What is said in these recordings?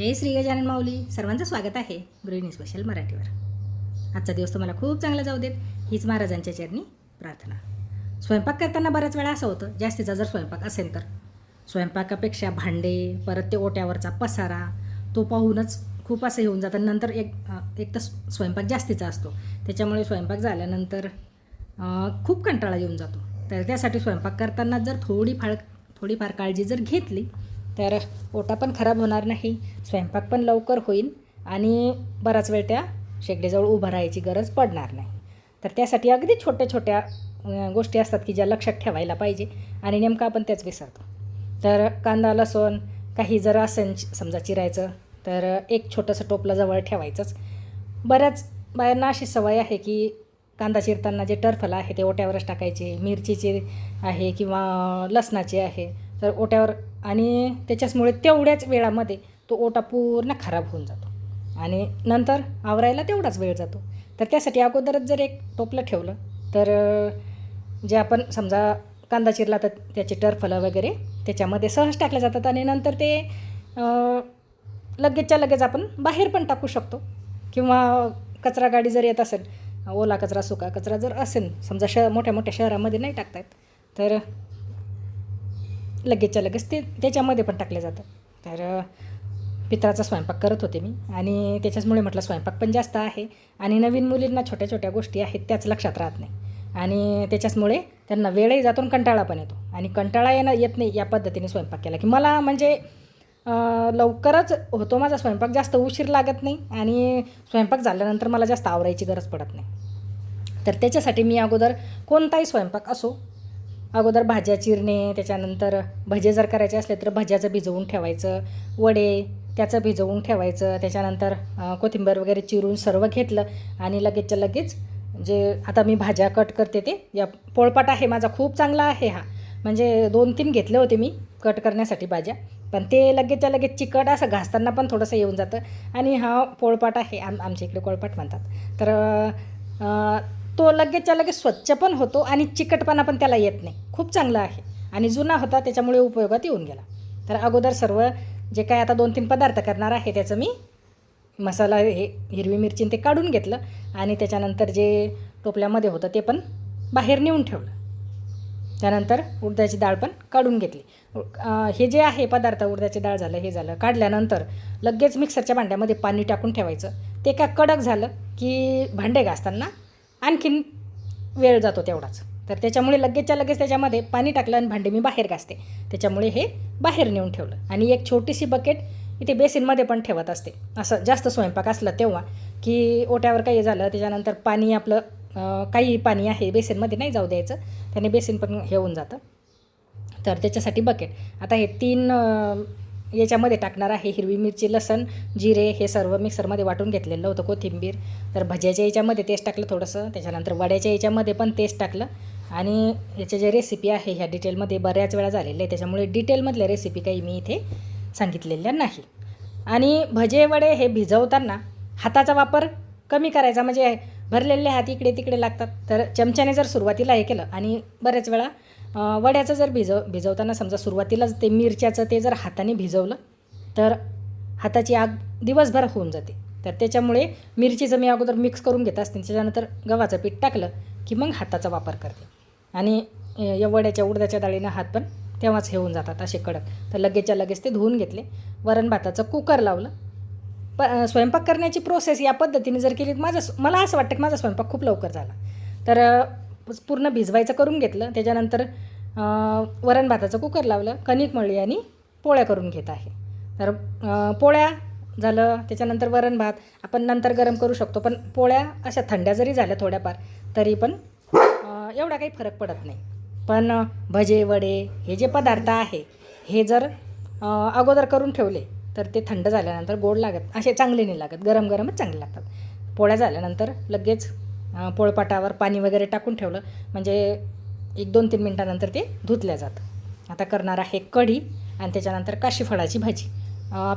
जय श्री गजानन माऊली. सर्वांचं स्वागत आहे गृहिणी स्पेशल मराठीवर. आजचा दिवस तुम्हाला खूप चांगला जाऊ देत. हीच महाराजांच्या चरणी प्रार्थना. स्वयंपाक करताना बऱ्याच वेळा असं होतं जास्तीचा जर स्वयंपाक असेल तर. स्वयंपाकापेक्षा भांडे परत ते ओट्यावरचा पसारा तो पाहूनच खूप असं येऊन जातं. नंतर एक एक तर स्वयंपाक जास्तीचा असतो. त्याच्यामुळे स्वयंपाक झाल्यानंतर खूप कंटाळा येऊन जातो. तर त्यासाठी स्वयंपाक करताना जर थोडीफार थोडीफार काळजी जर घेतली तर ओटा पण खराब होणार नाही स्वयंपाक पण लवकर होईल आणि बराच वेळ त्या शेगडीजवळ उभं राहायची गरज पडणार नाही. तर त्यासाठी अगदी छोट्या छोट्या गोष्टी असतात की ज्या लक्षात ठेवायला पाहिजे आणि नेमकं आपण त्याच विसरतो. तर कांदा लसूण काही जर असेल समजा चिरायचं तर एक छोटंसं टोपलं जवळ ठेवायचंच. बऱ्याच बायांना अशी सवय आहे की कांदा चिरताना जे टर्फल आहे ते ओट्यावरच टाकायचे मिरचीचे आहे किंवा लसणाचे आहे. तर ओट्यावर आणि त्याच्याचमुळे तेवढ्याच वेळामध्ये तो ओटा पूर्ण खराब होऊन जातो. आणि नंतर आवरायला तेवढाच वेळ जातो. तर त्यासाठी अगोदरच जर एक टोपलं ठेवलं तर जे आपण समजा कांदा चिरला तर त्याचे टरफलं वगैरे त्याच्यामध्ये सहज टाकल्या जातात आणि नंतर ते लगेचच्या लगेच आपण बाहेर पण टाकू शकतो. किंवा कचरा गाडी जर येत असेल ओला कचरा सुका कचरा जर असेल समजा श मोठ्या मोठ्या शहरामध्ये नाही टाकतायत तर लगेचच्या लगेच ते त्याच्यामध्ये पण टाकले जातं. तर पित्राचा स्वयंपाक करत होते मी आणि त्याच्याचमुळे म्हटलं स्वयंपाक पण जास्त आहे आणि नवीन मुलींना छोट्या छोट्या गोष्टी आहेत त्याच लक्षात राहत नाही. आणि त्याच्याचमुळे त्यांना वेळही जातो आणि कंटाळा पण येतो. आणि कंटाळा येणं येत नाही या पद्धतीने स्वयंपाक केला की मला म्हणजे लवकरच होतो माझा स्वयंपाक जास्त उशीर लागत नाही आणि स्वयंपाक झाल्यानंतर मला जास्त आवरायची गरज पडत नाही. तर त्याच्यासाठी मी अगोदर कोणताही स्वयंपाक असो अगोदर भाज्या चिरणे त्याच्यानंतर भजे जर करायचे असले तर भज्याचं भिजवून ठेवायचं वडे त्याचं भिजवून ठेवायचं त्याच्यानंतर कोथिंबीर वगैरे चिरून सर्व घेतलं आणि लगेचच्या लगेच जे आता मी भाज्या कट करते ते या पोळपाट आहे माझा खूप चांगला आहे हा. म्हणजे दोन तीन घेतले होते मी कट करण्यासाठी भाज्या पण ते लगेचच्या लगेच चिकट असं घासताना पण थोडंसं येऊन जातं. आणि हा पोळपाट आहे आम आमच्या इकडे पोळपाट म्हणतात. तर तो लगेचच्या लगेच स्वच्छ पण होतो आणि चिकटपणा पण त्याला येत नाही. खूप चांगला आहे. आणि जुना होता त्याच्यामुळे उपयोगात येऊन गेला. तर अगोदर सर्व जे काय आता दोन तीन पदार्थ करणार आहे त्याचं मी मसाला हे हिरवी मिरची ते काढून घेतलं आणि त्याच्यानंतर जे टोपल्यामध्ये होतं ते पण बाहेर नेऊन ठेवलं. त्यानंतर उडदाची डाळ पण काढून घेतली. हे जे आहे पदार्थ उडदाची डाळ झालं हे झालं काढल्यानंतर लगेच मिक्सरच्या भांड्यामध्ये पाणी टाकून ठेवायचं. ते काय कडक झालं की भांडे घासताना आणखीन वेळ जातो तेवढाच. तर त्याच्यामुळे लगेचच्या लगेच त्याच्यामध्ये पाणी टाकलं आणि भांडे मी बाहेर घासते. त्याच्यामुळे हे बाहेर नेऊन ठेवलं. आणि एक छोटीशी बकेट इथे बेसिनमध्ये पण ठेवत असते. असं जास्त स्वयंपाक असलं तेव्हा की ओट्यावर काही झालं त्याच्यानंतर पाणी आपलं काही पाणी आहे बेसिनमध्ये नाही जाऊ द्यायचं. त्याने बेसिन पण हे होऊन जातं. तर त्याच्यासाठी बकेट आता हे तीन याच्यामध्ये टाकणार आहे हिरवी मिरची लसण जिरे हे सर्व मिक्सरमध्ये वाटून घेतलेलं होतं कोथिंबीर. तर भज्याच्या याच्यामध्ये तेच टाकलं थोडंसं. त्याच्यानंतर वड्याच्या याच्यामध्ये पण तेच टाकलं. आणि याच्या जे रेसिपी आहे ह्या डिटेलमध्ये बऱ्याच वेळा झालेल्या आहे त्याच्यामुळे डिटेलमधल्या रेसिपी काही मी इथे सांगितलेल्या नाही. आणि भजे वडे हे भिजवताना हाताचा वापर कमी करायचा. म्हणजे भरलेले हात इकडे तिकडे लागतात. तर चमच्याने जर सुरुवातीला हे केलं आणि बऱ्याच वेळा वड्याचं जर भिजव भिजवताना समजा सुरुवातीलाच ते मिरच्याचं ते जर हाताने भिजवलं तर हाताची आग दिवसभर होऊन जाते. तर त्याच्यामुळे मिरचीचं मी अगोदर मिक्स करून घेत असते. त्याच्यानंतर गव्हाचं पीठ टाकलं की मग हाताचा वापर करते. आणि या वड्याच्या उडदाच्या डाळीनं हात पण तेव्हाच हे होऊन जातात असे कडक. तर लगेचच्या लगेच ते धुवून घेतले. वरण भाताचं कुकर लावलं. प स्वयंपाक करण्याची प्रोसेस या पद्धतीने जर केली माझं मला असं वाटतं की माझा स्वयंपाक खूप लवकर झाला. तर पूर्ण भिजवायचं करून घेतलं. त्याच्यानंतर वरण भाताचं कुकर लावलं. कणिक मळली आणि पोळ्या करून घेत आहे. तर पोळ्या झालं त्याच्यानंतर वरण भात. आपण नंतर गरम करू शकतो पण पोळ्या अशा थंड्या जरी झाल्या थोड्याफार तरी पण एवढा काही फरक पडत नाही. पण भजे वडे हे जे पदार्थ आहे हे जर अगोदर करून ठेवले तर ते थंड झाल्यानंतर गोड लागत असे चांगले नाही लागत. गरम गरमच चांगले लागतात. पोळ्या झाल्यानंतर लगेच पोळपाटावर पाणी वगैरे टाकून ठेवलं. म्हणजे एक दोन तीन मिनटानंतर ते धुतल्या जातं. आता करणार आहे कढी आणि त्याच्यानंतर काशी फळाची भाजी.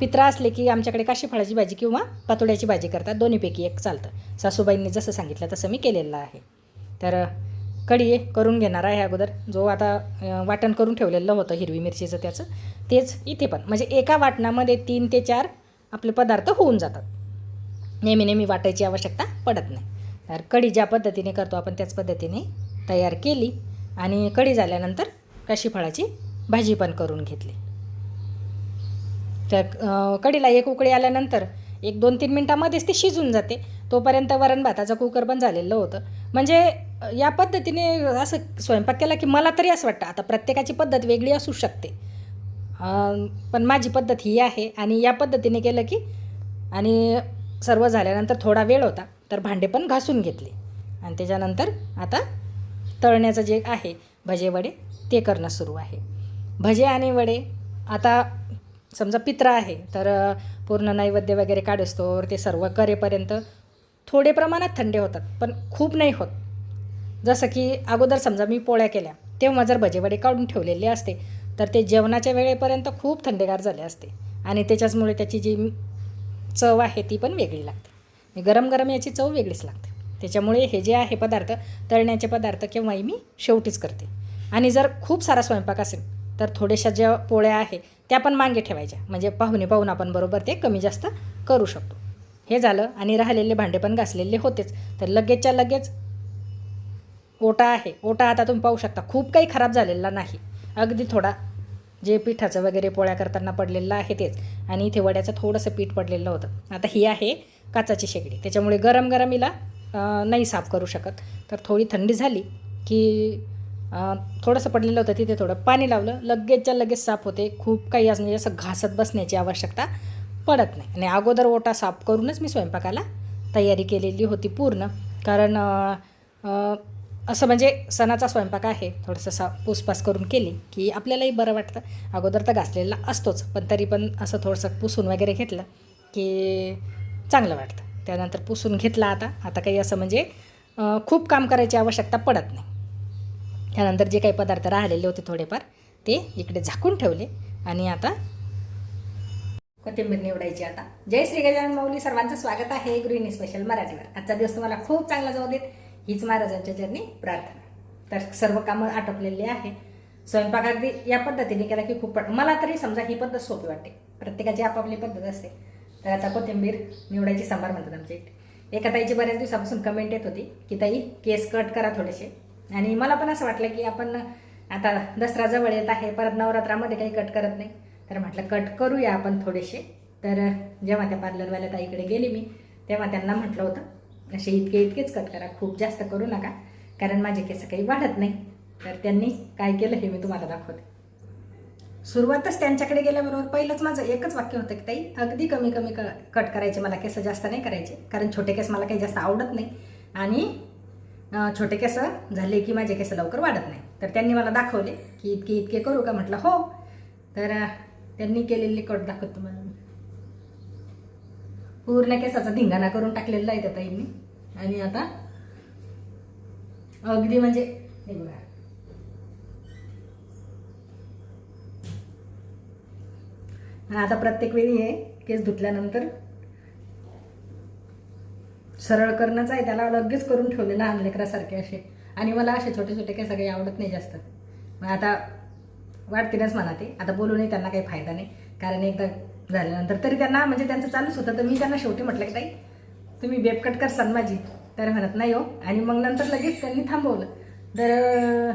पित्रा असले की आमच्याकडे काशीफळाची भाजी किंवा पातोड्याची भाजी करतात. दोन्हीपैकी एक चालतं. सासूबाईंनी जसं सांगितलं तसं मी केलेलं आहे. तर कढी करून घेणार आहे अगोदर. जो आता वाटण करून ठेवलेलं होतं हिरवी मिरचीचं त्याचं तेच इथे पण. म्हणजे एका वाटणामध्ये तीन ते चार आपले पदार्थ होऊन जातात. नेहमी नेहमी वाटायची आवश्यकता पडत नाही. तर कढी ज्या पद्धतीने करतो आपण त्याच पद्धतीने तयार केली आणि कढी झाल्यानंतर काशी फळाची भाजी पण करून घेतली. तर कढीला एक उकळी आल्यानंतर एक दोन तीन मिनटामध्येच ती शिजून जाते. तोपर्यंत वरण भाताचं कुकर पण झालेलं होतं. म्हणजे या पद्धतीने असं स्वयंपाक केला की मला तरी असं वाटतं आता प्रत्येकाची पद्धत वेगळी असू शकते. पण माझी पद्धत ही आहे आणि या पद्धतीने केलं की आणि सर्व झाल्यानंतर थोडा वेळ होता. तर भांडे पण घासून घेतले. आणि त्याच्यानंतर आता तळण्याचं जे आहे भजे वडे ते करणं सुरू आहे. भजे आणि वडे आता समजा पित्रा आहे तर पूर्ण नैवेद्य वगैरे काढसतोवर ते सर्व करेपर्यंत थोडे प्रमाणात थंडे होतात पण खूप नाही होत. जसं की अगोदर समजा मी पोळ्या केल्या तेव्हा जर भजेवडे काढून ठेवलेले असते तर ते जेवणाच्या वेळेपर्यंत खूप थंडेगार झाले असते. आणि त्याच्याचमुळे त्याची जी चव आहे ती पण वेगळी लागते. गरम गरम याची चव वेगळीच लागते. त्याच्यामुळे हे जे आहे पदार्थ तळण्याचे पदार्थ केव्हाही मी शेवटीच करते. आणि जर खूप सारा स्वयंपाक असेल तर थोड्याशा ज्या पोळ्या आहे त्या पण मागे ठेवायच्या. म्हणजे पाहुणे पाहून आपण बरोबर ते कमी जास्त करू शकतो. हे झालं आणि राहिलेले भांडे पण घासलेले होतेच. तर लगेचच्या लगेच ओटा आहे. ओटा आता तुम्ही पाहू शकता. खूप काही खराब झालेला नाही. अगदी थोडा जे पिठाचं वगैरे पोळ्या करताना पडलेलं आहे तेच. आणि इथे वड्याचं थोडंसं पीठ पडलेलं होतं. आता ही आहे काचाची शेगडी. त्याच्यामुळे गरम गरम हिला नाही साफ करू शकत. तर थोडी थंडी झाली की थोडंसं पडलेलं होतं तिथे थोडं पाणी लावलं. लगेचच्या लगेच साफ होते. खूप काही असं म्हणजे असं घासत बसण्याची आवश्यकता पडत नाही. आणि अगोदर ओटा साफ करूनच मी स्वयंपाकाला तयारी केलेली होती पूर्ण. कारण असं म्हणजे सणाचा स्वयंपाक आहे थोडंसं सा पुसपास करून केली की आपल्यालाही बरं वाटतं. अगोदर तर घासलेला असतोच पण तरी पण असं थोडंसं पुसून वगैरे घेतलं की चांगलं वाटतं. त्यानंतर पुसून घेतला आता. आता काही असं म्हणजे खूप काम करायची आवश्यकता पडत नाही. त्यानंतर जे काही पदार्थ राहिलेले होते थोडेफार ते इकडे झाकून ठेवले आणि आता कोथिंबीर निवडायची आता. जय श्री गजानन माऊली सर्वांचं स्वागत आहे. गृहिणी स्पेशल मराठीवर. आजचा दिवस तुम्हाला खूप चांगला जाऊ देत. हीच महाराजांच्या चरणी प्रार्थना. तर सर्व कामं आटपलेली आहे. स्वयंपाक अगदी या पद्धतीने केला की खूप मला तरी समजा ही पद्धत सोपी वाटते. प्रत्येकाची आपापली पद्धत असते. तर आता कोथिंबीर निवडायची सांबार म्हणतात आमच्या इकडे एका ताईची बऱ्याच दिवसापासून कमेंट येत होती की ताई केस कट करा थोडेसे. आणि मला पण असं वाटलं की आपण आता दसरा जवळ येत आहे. परत नवरात्रामध्ये काही कट करत नाही. तर म्हटलं कट करूया आपण थोडेसे. तर जेव्हा त्या पार्लरवाल्या ताईकडे गेली मी तेव्हा त्यांना म्हटलं होतं असे इतके इतकेच कट करा. खूप जास्त करू नका कारण माझे केस काही वाढत नाही. तर त्यांनी काय केलं हे मी तुम्हाला दाखवते. सुरुवातच त्यांच्याकडे गेल्याबरोबर पहिलंच माझं एकच वाक्य होतं की ताई अगदी कमी कमी क कट करायचे मला केस जास्त नाही करायचे कारण छोटे केस मला काही जास्त आवडत नाही. आणि छोटे केस झाले की माझे केस लवकर वाढत नाही. तर त्यांनी मला दाखवले की इतके इतके करू का? म्हटलं हो. तर त्यांनी केलेली कट दाखवत तुम्हाला. पूर्ण केसाचा धिंगाणा करून टाकलेला आहे त्या ताईंनी. आणि आता अगदी म्हणजे हे बघा. आता प्रत्येक वेळी हे केस धुतल्यानंतर सरळ करणंच आहे. त्याला लगेच करून ठेवले लहान लेकरासारखे असे. आणि मला असे छोटे छोटे काही सगळे आवडत नाही जास्त. मग आता वाटतीलच मला ते. आता बोलूनही त्यांना काही फायदा नाही. कारण एकदा झाल्यानंतर. तरी त्यांना म्हणजे त्यांचं चालूच होतं. तर मी त्यांना शेवटी म्हटलं की ताई तुम्ही बेपकट करसान माझी तर म्हणत नाही हो. आणि मग नंतर लगेच त्यांनी थांबवलं. तर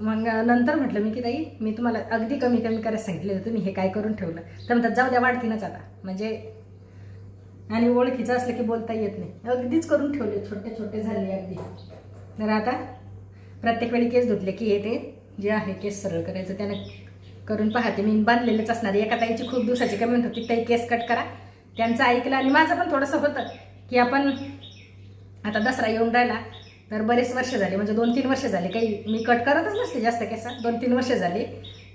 मग नंतर म्हटलं मी की ताई मी तुम्हाला अगदी कमी कमी करायला सांगितलेलं तुम्ही हे काय करून ठेवलं? तर म्हणतात जाऊ द्या वाढतीनच आता. म्हणजे आणि ओळखीचं असलं की बोलता येत नाही. अगदीच करून ठेवले छोटे छोटे झाले अगदी. तर आता प्रत्येक वेळी केस धुतले की हे ते जे आहे केस सरळ करायचं. त्यानं करून पाहते. मी बांधलेलेच असणार आहे. एका ताईची खूप दिवसाची कमेंट होती. ताई केस कट करा. त्यांचं ऐकलं आणि माझं पण थोडंसं होतं की आपण आता दसरा येऊन राहिला तर बरेच वर्ष झाले. म्हणजे दोन तीन वर्ष झाले. काही मी कट करतच नसते जास्त केस दोन तीन वर्ष झाले.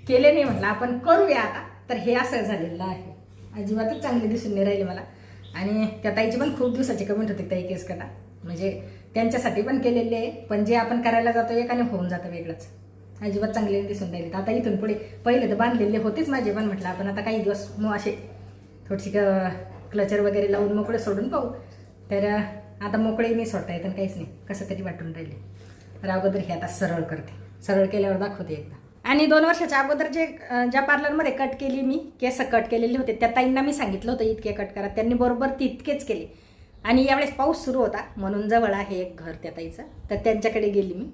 केले नाही म्हटलं. आपण करूया आता. तर हे असं झालेलं आहे. अजिबातच चांगले दिसून नाही राहिले मला. आणि त्या ताईची पण खूप दिवसाची कमेंट होती. ताई केस कटा. म्हणजे त्यांच्यासाठी पण केलेले आहे. पण जे आपण करायला जातो एकाने होऊन जातं वेगळंच. अजिबात चांगले दिसून राहिलेत तर आता इथून पुढे पहिले तर बांधलेले होतेच माझे पण म्हटलं आपण आता काही दिवस मग असे थोडीशी क्लचर वगैरे लावून मोकळे सोडून पाहू. तर आता मोकळे मी सोडता येतं आणि काहीच नाही. कसं तरी वाटून राहिले. तर अगोदर हे आता सरळ करते. सरळ केल्यावर दाखवते एकदा. आणि दोन वर्षाच्या अगोदर जे ज्या पार्लरमध्ये कट केली मी केस कट केलेले होते त्या ताईंना मी सांगितलं होतं इतके कट करा. त्यांनी बरोबर तितकेच केले. आणि यावेळेस पाऊस सुरू होता. म्हणून जवळ आहे एक घर त्या ताईचं. तर त्यांच्याकडे गेली मी.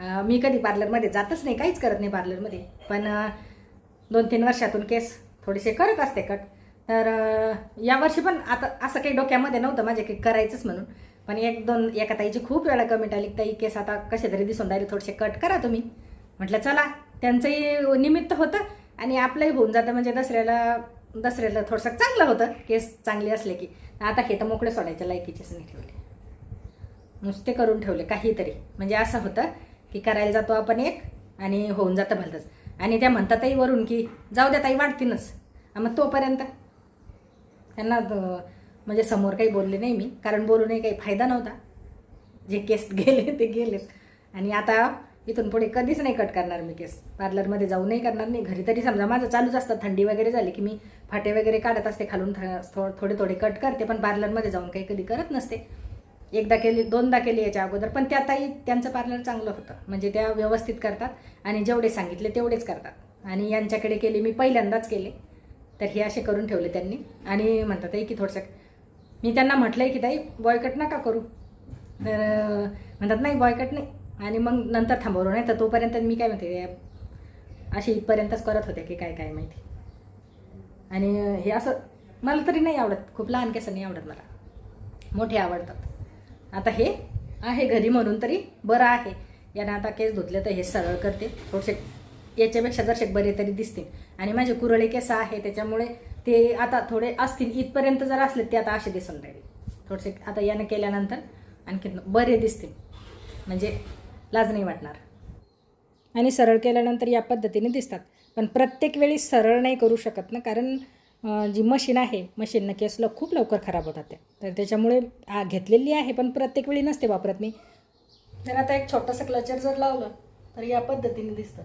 मी कधी पार्लरमध्ये जातच नाही काहीच करत नाही पार्लरमध्ये. पण दोन तीन वर्षातून केस थोडेसे करत असते कट. तर यावर्षी पण आता असं काही डोक्यामध्ये नव्हतं माझे काही करायचंच म्हणून. पण एक दोन एका ताईची खूप वेळा कमेंट आली ताई केस आता कसे तरी दिसून राहिले थोडेसे कट करा तुम्ही. म्हटलं चला. त्यांचंही निमित्त होतं आणि आपलंही होऊन जातं म्हणजे दसऱ्याला दसऱ्याला थोडंसं चांगलं होतं केस चांगले असले की. आता हे तर मोकळे सोडायच्या लायकीचेच नाही ठेवले. नुसते करून ठेवले काहीतरी. म्हणजे असं होतं. की करायला जातो आपण एक आणि होऊन जातं भलतंच. आणि त्या म्हणतातही वरून की जाऊ द्या ताई वाढतीनच मग तोपर्यंत? त्यांना म्हणजे समोर काही बोलले नाही मी कारण बोलूनही काही फायदा नव्हता. जे केस गेले ते गेलेच आणि आता इथून पुढे कधीच नाही कट करणार मी केस. पार्लरमध्ये जाऊ नाही करणार नाही घरी तरी समजा माझं चालूच असतं. थंडी वगैरे झाली की मी फाटे वगैरे काढत असते. खालून थ- थो- थोडे थोडे कट करते. पण पार्लरमध्ये जाऊन काही कधी करत नसते. एकदा केली दोनदा केली याच्या अगोदर. पण त्या ताई त्यांचं पार्लर चांगलं होतं. म्हणजे त्या व्यवस्थित करतात आणि जेवढे सांगितले तेवढेच करतात. आणि यांच्याकडे केले मी पहिल्यांदाच केले. तर हे असे करून ठेवले त्यांनी. आणि म्हणतात की थोडंसं मी त्यांना म्हटलं आहे की ताई बॉयकट नका करू. तर म्हणतात नाही बॉयकट नाही. आणि मग नंतर थांबवलं. नाही तर तोपर्यंत मी काय म्हणते अशी इथपर्यंतच करत होते की काय काय माहिती. आणि हे असं मला तरी नाही आवडत. खूप लहान केसं नाही आवडत मला. मोठे आवडतात. आता हे आहे घरी म्हणून तरी बरं आहे. यानं आता केस धुतले तर हे सरळ करते. थोडेसे याच्यापेक्षा जर बरे तरी दिसतील. आणि माझे कुरळे केस आहे त्याच्यामुळे ते आता थोडे असतील. इथपर्यंत जर असले ते आता असे दिसून राहिले. थोडेसे आता यानं केल्यानंतर आणखी बरे दिसतील. म्हणजे लाज नाही वाटणार. आणि सरळ केल्यानंतर या पद्धतीने दिसतात. पण प्रत्येक वेळी सरळ नाही करू शकत ना कारण जी मशीन आहे मशीननं केसला खूप लवकर खराब होतात त्या. तर त्याच्यामुळे घेतलेली आहे पण प्रत्येक वेळी नसते वापरत मी. तर आता एक छोटंसं क्लचर जर लावलं तर या पद्धतीने दिसतं.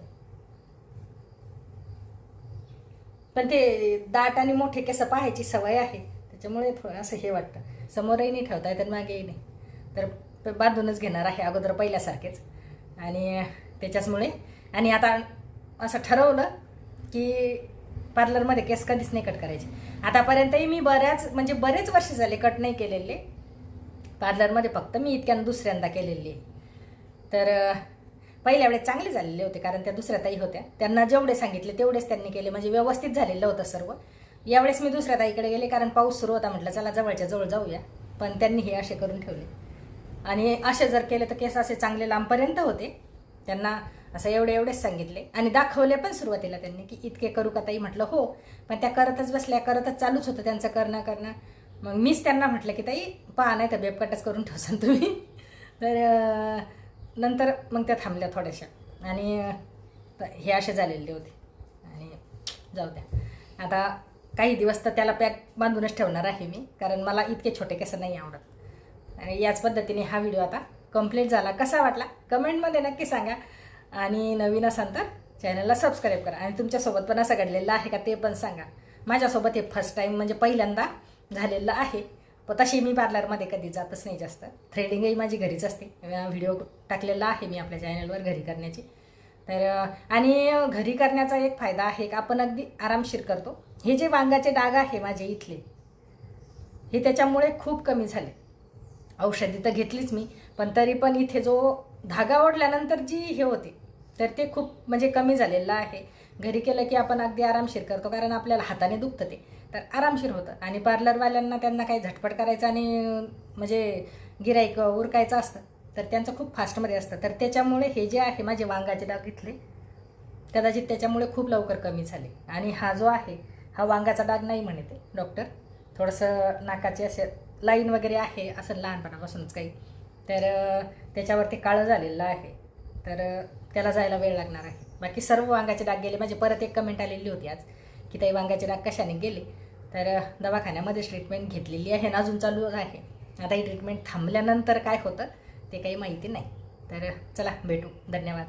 पण ते दाट आणि मोठे केस पाहायची सवय आहे. त्याच्यामुळे थोडं असं हे वाटतं. समोरही नाही ठेवता येत आणि मागेही नाही. तर बांधूनच घेणार आहे अगोदर पहिल्यासारखेच. आणि त्याच्याचमुळे आणि आता असं ठरवलं की पार्लरमध्ये केस कधीच नाही कट करायचे. आतापर्यंतही मी बऱ्याच म्हणजे बरेच वर्ष झाले कट नाही केलेले. पार्लरमध्ये फक्त मी इतक्यानं दुसऱ्यांदा केलेली. तर पहिल्या वेळेस चांगले झालेले होते कारण त्या दुसऱ्या ताई होत्या. त्यांना जेवढे सांगितले तेवढेच त्यांनी केले म्हणजे व्यवस्थित झालेलं होतं सर्व. यावेळेस मी दुसऱ्या ताईकडे गेले कारण पाऊस सुरू होता म्हटलं चला जवळच्या जवळ जाऊया. पण त्यांनी हे असे करून ठेवले. आणि असे जर केले तर केस असे चांगले लांबपर्यंत होते. त्यांना असं एवढे एवढेच सांगितले. आणि दाखवले पण सुरुवातीला त्यांनी की इतके करू का ताई? म्हटलं हो. पण त्या करतच बसल्या करतच चालूच होतं त्यांचं करणं करणं. मग मीच त्यांना म्हटलं की ताई पहा नाही तर बेबकटच करून ठेवसान तुम्ही. तर नंतर मग त्या थांबल्या थोड्याशा. आणि हे असे झालेले होते. आणि जाऊ द्या. आता काही दिवस तर त्याला पॅक बांधूनच ठेवणार आहे मी कारण मला इतके छोटे कसं नाही आवडत. आणि याच पद्धतीने हा व्हिडिओ आता कंप्लीट झाला. कसा वाटला? कमेंटमध्ये नक्की सांगा. आणि नवीन असाल तर चॅनलला सबस्क्राईब करा. आणि तुमच्यासोबत पण असं घडलेलं आहे का ते पण सांगा. माझ्यासोबत हे फर्स्ट टाईम म्हणजे पहिल्यांदा झालेलं आहे. पण तशी मी पार्लरमध्ये कधी जातच नाही जास्त. थ्रेडिंगही माझी घरीच असते. व्हिडिओ टाकलेला आहे मी आपल्या चॅनलवर घरी करण्याची. तर आणि घरी करण्याचा एक फायदा आहे का आपण अगदी आरामशीर करतो. हे जे वांगाचे डाग आहे माझे इथले हे त्याच्यामुळे खूप कमी झाले. औषधी तर घेतलीच मी पण तरी पण इथे जो धागा ओढल्यानंतर जी हे होते तर ते खूप म्हणजे कमी झालेलं आहे. घरी केलं की आपण अगदी आरामशीर करतो कारण आपल्याला हाताने दुखतं ते. तर आरामशीर होतं. आणि पार्लरवाल्यांना त्यांना काही झटपट करायचं आणि म्हणजे गिराईक उरकायचं असतं तर त्यांचं खूप फास्टमध्ये असतं. तर त्याच्यामुळे हे जे आहे माझे वांगाचे डाग इथले कदाचित त्याच्यामुळे खूप लवकर कमी झाले. आणि हा जो आहे हा वांगाचा डाग नाही म्हणते डॉक्टर. थोडंसं नाकाचे असे लाईन वगैरे आहे असं लहानपणापासूनच काही तर त्याच्यावरती काळं झालेलं आहे. तर त्याला जायला वेळ लागणार आहे. बाकी सर्व वांगाचे डाग गेले. माझी परत एक कमेंट आलेली होती आज की ताई वांगाचे डाग कशाने गेले? तर दवाखान्यामध्येच ट्रीटमेंट घेतलेली आहे आणि अजून चालू आहे. आता ही ट्रीटमेंट थांबल्यानंतर काय होतं ते काही माहिती नाही. तर चला भेटू. धन्यवाद.